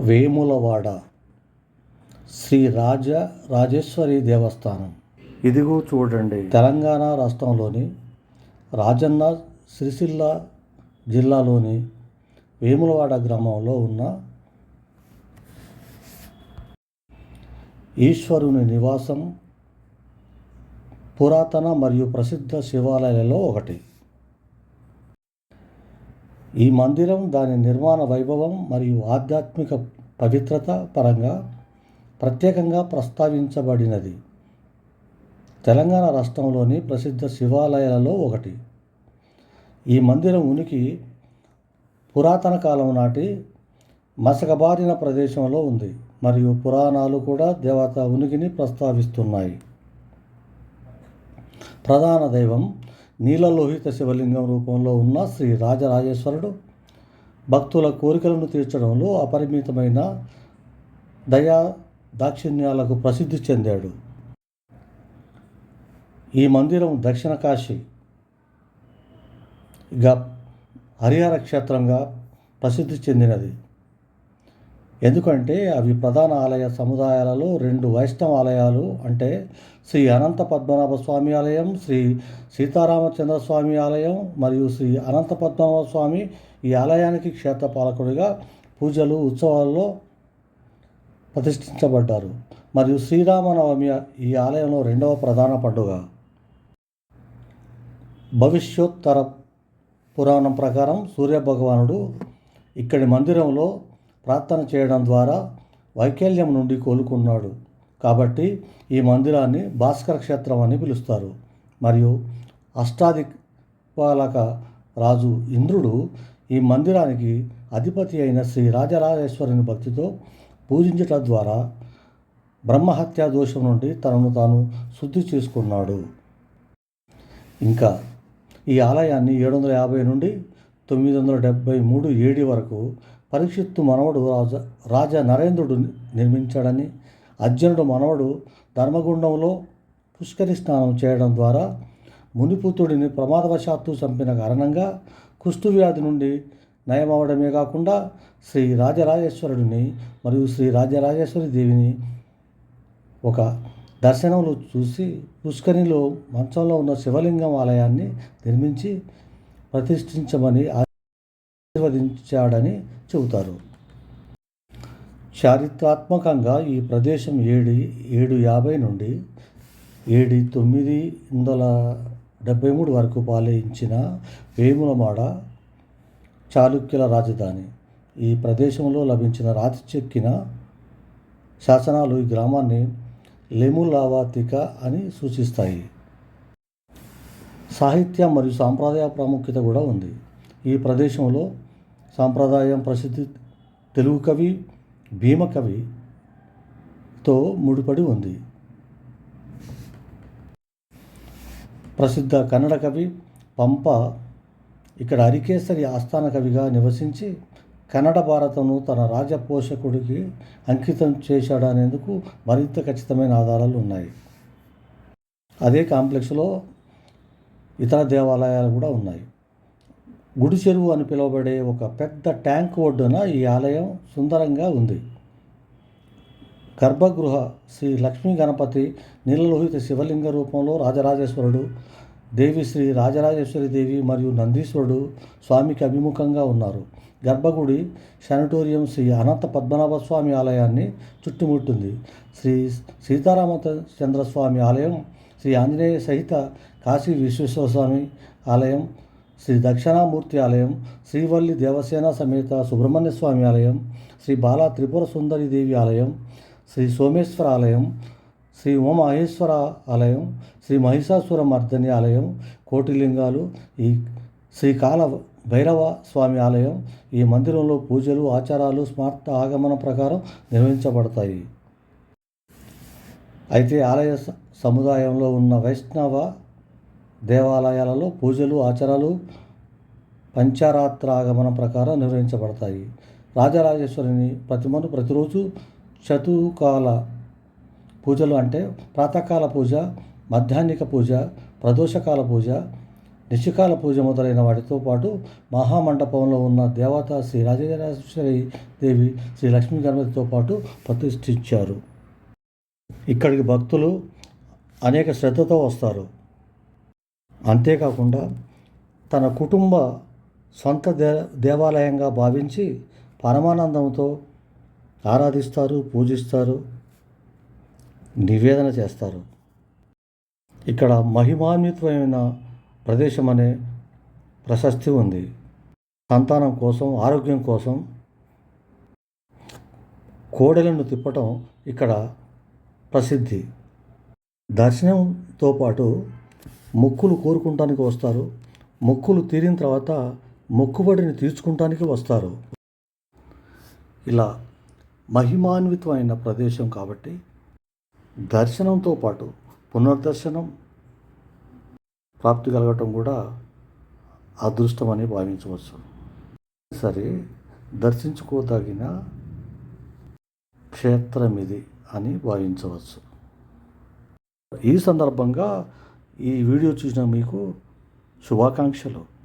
వేములవాడ శ్రీ రాజ రాజేశ్వరి దేవస్థానం. ఇదిగో చూడండి. తెలంగాణ రాష్ట్రంలోని రాజన్న సిరిసిల్ల జిల్లాలోని వేములవాడ గ్రామంలో ఉన్న ఈశ్వరుని నివాసం పురాతన మరియు ప్రసిద్ధ శివాలయాలలో ఒకటి. ఈ మందిరం దాని నిర్మాణ వైభవం మరియు ఆధ్యాత్మిక పవిత్రత పరంగా ప్రత్యేకంగా ప్రస్తావించబడినది. తెలంగాణ రాష్ట్రంలోని ప్రసిద్ధ శివాలయాలలో ఒకటి. ఈ మందిరం ఉనికి పురాతన కాలం నాటి మసకబారిన ప్రదేశంలో ఉంది మరియు పురాణాలు కూడా దేవత ఉనికిని ప్రస్తావిస్తున్నాయి. ప్రధాన దైవం నీలలోహిత శివలింగం రూపంలో ఉన్న శ్రీ రాజరాజేశ్వరుడు భక్తుల కోరికలను తీర్చడంలో అపరిమితమైన దయా దాక్షిణ్యాలకు ప్రసిద్ధి చెందాడు. ఈ మందిరం దక్షిణ కాశీగా హరిహర క్షేత్రంగా ప్రసిద్ధి చెందినది. ఎందుకంటే అవి ప్రధాన ఆలయ సముదాయాలలో రెండు వైష్ణవ ఆలయాలు అంటే శ్రీ అనంత పద్మనాభ స్వామి ఆలయం శ్రీ సీతారామచంద్ర స్వామి ఆలయం మరియు శ్రీ అనంత పద్మనాభ స్వామి ఈ ఆలయానికి క్షేత్రపాలకుడిగా పూజలు ఉత్సవాల్లో ప్రతిష్ఠించబడ్డారు. మరియు శ్రీరామనవమి ఈ ఆలయంలో రెండవ ప్రధాన పండుగ. భవిష్యోత్తర పురాణం ప్రకారం సూర్యభగవానుడు ఇక్కడి మందిరంలో ప్రార్థన చేయడం ద్వారా వైకల్యం నుండి కోలుకున్నాడు. కాబట్టి ఈ మందిరాన్ని భాస్కర క్షేత్రం అని పిలుస్తారు. మరియు అష్టాధిపాలక రాజు ఇంద్రుడు ఈ మందిరానికి అధిపతి అయిన శ్రీ రాజరాజేశ్వరుని భక్తితో పూజించటం ద్వారా బ్రహ్మహత్యా దోషం నుండి తనను తాను శుద్ధి చేసుకున్నాడు. ఇంకా ఈ ఆలయాన్ని ఏడు వందల యాభై నుండి తొమ్మిది వందల డెబ్భై మూడు ఏడి వరకు పరీక్షిత్తు మనవడు రాజ రాజా నరేంద్రుడు నిర్మించాడని అర్జునుడు మనవడు ధర్మగుండంలో పుష్కరి స్నానం చేయడం ద్వారా మునిపుతుడిని ప్రమాదవశాత్తు చంపిన కారణంగా కుష్టు వ్యాధి నుండి నయమవడమే కాకుండా శ్రీ రాజరాజేశ్వరుడిని మరియు శ్రీ రాజరాజేశ్వరి దేవిని ఒక దర్శనంలో చూసి పుష్కరిలో మంచంలో ఉన్న శివలింగం ఆలయాన్ని నిర్మించి ప్రతిష్ఠించమని ఆశీర్వదించాడని చెబుతారు. చారిత్రాత్మకంగా ఈ ప్రదేశం ఏడు ఏడు యాభై నుండి ఏడు తొమ్మిది వందల డెబ్భై మూడు వరకు పాలించిన వేములమాడ చాళుక్యుల రాజధాని. ఈ ప్రదేశంలో లభించిన రాతి చెక్కిన శాసనాలు ఈ గ్రామాన్ని లెములావాతిక అని సూచిస్తాయి. సాహిత్య మరియు సాంప్రదాయ ప్రాముఖ్యత కూడా ఉంది. ఈ ప్రదేశంలో సాంప్రదాయం ప్రసిద్ధి తెలుగు కవి భీమకవితో ముడిపడి ఉంది. ప్రసిద్ధ కన్నడ కవి పంప ఇక్కడ హరికేసరి ఆస్థాన కవిగా నివసించి కన్నడ భారతను తన రాజపోషకుడికి అంకితం చేశాడనేందుకు మరింత ఖచ్చితమైన ఆధారాలు ఉన్నాయి. అదే కాంప్లెక్స్లో ఇతర దేవాలయాలు కూడా ఉన్నాయి. గుడి చెరువు అని పిలువబడే ఒక పెద్ద ట్యాంక్ ఒడ్డున ఈ ఆలయం సుందరంగా ఉంది. గర్భగృహ శ్రీ లక్ష్మీ గణపతి నీలలోహిత శివలింగ రూపంలో రాజరాజేశ్వరుడు దేవి శ్రీ రాజరాజేశ్వరి దేవి మరియు నందీశ్వరుడు స్వామికి అభిముఖంగా ఉన్నారు. గర్భగుడి శానిటోరియం శ్రీ అనంత పద్మనాభ స్వామి ఆలయాన్ని చుట్టుముట్టింది శ్రీ సీతారామచంద్రస్వామి ఆలయం శ్రీ ఆంజనేయ సహిత కాశీ విశ్వేశ్వర స్వామి ఆలయం శ్రీ దక్షిణామూర్తి ఆలయం శ్రీవల్లి దేవసేన సమేత సుబ్రహ్మణ్య స్వామి ఆలయం శ్రీ బాలా త్రిపుర సుందరి దేవి ఆలయం శ్రీ సోమేశ్వర ఆలయం శ్రీ ఉమామహేశ్వర ఆలయం శ్రీ మహిషాసుర మర్దని ఆలయం కోటిలింగాలు ఈ శ్రీకాల భైరవ స్వామి ఆలయం ఈ మందిరంలో పూజలు ఆచారాలు స్మార్త ఆగమన ప్రకారం నిర్వహించబడతాయి. అయితే ఆలయ స- సముదాయంలో ఉన్న వైష్ణవ దేవాలయాలలో పూజలు ఆచారాలు పంచారాత్రాగమనం ప్రకారం నిర్వహించబడతాయి. రాజరాజేశ్వరిని ప్రతిమను ప్రతిరోజు చతుకాల పూజలు అంటే ప్రాతకాల పూజ మధ్యాహ్నిక పూజ ప్రదోషకాల పూజ నిశికాల పూజ మొదలైన వాటితో పాటు మహామండపంలో ఉన్న దేవత శ్రీ రాజరాజేశ్వరి దేవి శ్రీ లక్ష్మీ గణపతితో పాటు ప్రతిష్ఠించారు. ఇక్కడికి భక్తులు అనేక శ్రద్ధతో వస్తారు. అంతేకాకుండా తన కుటుంబ సొంత దే దేవాలయంగా భావించి పరమానందంతో ఆరాధిస్తారు పూజిస్తారు నివేదన చేస్తారు. ఇక్కడ మహిమాన్వితమైన ప్రదేశం అనే ప్రశస్తి ఉంది. సంతానం కోసం ఆరోగ్యం కోసం కోడెలను తిప్పటం ఇక్కడ ప్రసిద్ధి. దర్శనంతో పాటు మొక్కులు కోరుకుంటానికి వస్తారు. మొక్కులు తీరిన తర్వాత మొక్కుబడిని తీర్చుకుంటానికి వస్తారు. ఇలా మహిమాన్వితమైన ప్రదేశం కాబట్టి దర్శనంతో పాటు పునర్దర్శనం ప్రాప్తి కలగటం కూడా అదృష్టమని భావించవచ్చు. సరే దర్శించుకోదగిన క్షేత్రం ఇది అని భావించవచ్చు. ఈ సందర్భంగా ఈ వీడియో చూసిన మీకు శుభాకాంక్షలు.